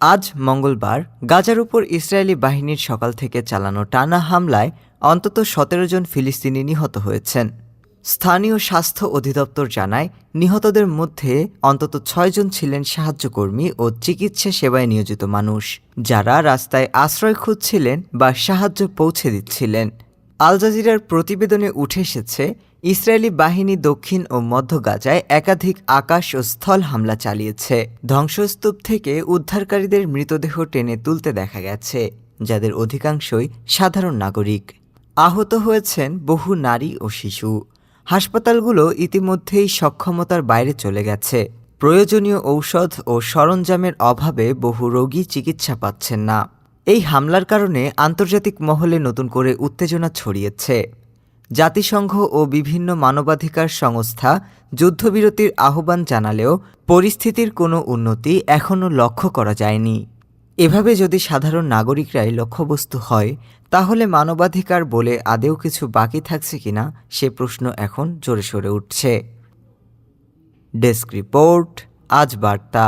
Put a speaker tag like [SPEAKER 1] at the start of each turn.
[SPEAKER 1] আজ মঙ্গলবার গাজার উপর ইসরায়েলি বাহিনীর সকাল থেকে চালানো টানা হামলায় অন্তত সতেরো জন ফিলিস্তিনি নিহত হয়েছেন। স্থানীয় স্বাস্থ্য অধিদপ্তর জানায়, নিহতদের মধ্যে অন্তত ছয়জন ছিলেন সাহায্যকর্মী ও চিকিৎসা সেবায় নিয়োজিত মানুষ, যারা রাস্তায় আশ্রয় খুঁজছিলেন বা সাহায্য পৌঁছে দিচ্ছিলেন। আল জাজিরার প্রতিবেদনে উঠে এসেছে ইসরায়েলি বাহিনী দক্ষিণ ও মধ্য গাজায় একাধিক আকাশ ও স্থল হামলা চালিয়েছে। ধ্বংসস্তূপ থেকে উদ্ধারকারীদের মৃতদেহ টেনে তুলতে দেখা গেছে, যাদের অধিকাংশই সাধারণ নাগরিক। আহত হয়েছেন বহু নারী ও শিশু। হাসপাতালগুলো ইতিমধ্যেই সক্ষমতার বাইরে চলে গেছে। প্রয়োজনীয় ঔষধ ও সরঞ্জামের অভাবে বহু রোগী চিকিৎসা পাচ্ছেন না। এই হামলার কারণে আন্তর্জাতিক মহলে নতুন করে উত্তেজনা ছড়িয়েছে। জাতিসংঘ ও বিভিন্ন মানবাধিকার সংস্থা যুদ্ধবিরতির আহ্বান জানালেও পরিস্থিতির কোনো উন্নতি এখনও লক্ষ্য করা যায়নি। এভাবে যদি সাধারণ নাগরিকরাই লক্ষ্যবস্তু হয়, তাহলে মানবাধিকার বলে আদেও কিছু বাকি থাকছে কিনা সে প্রশ্ন এখন জোরে সরে উঠছে। ডেস্ক রিপোর্ট, আজ বার্তা।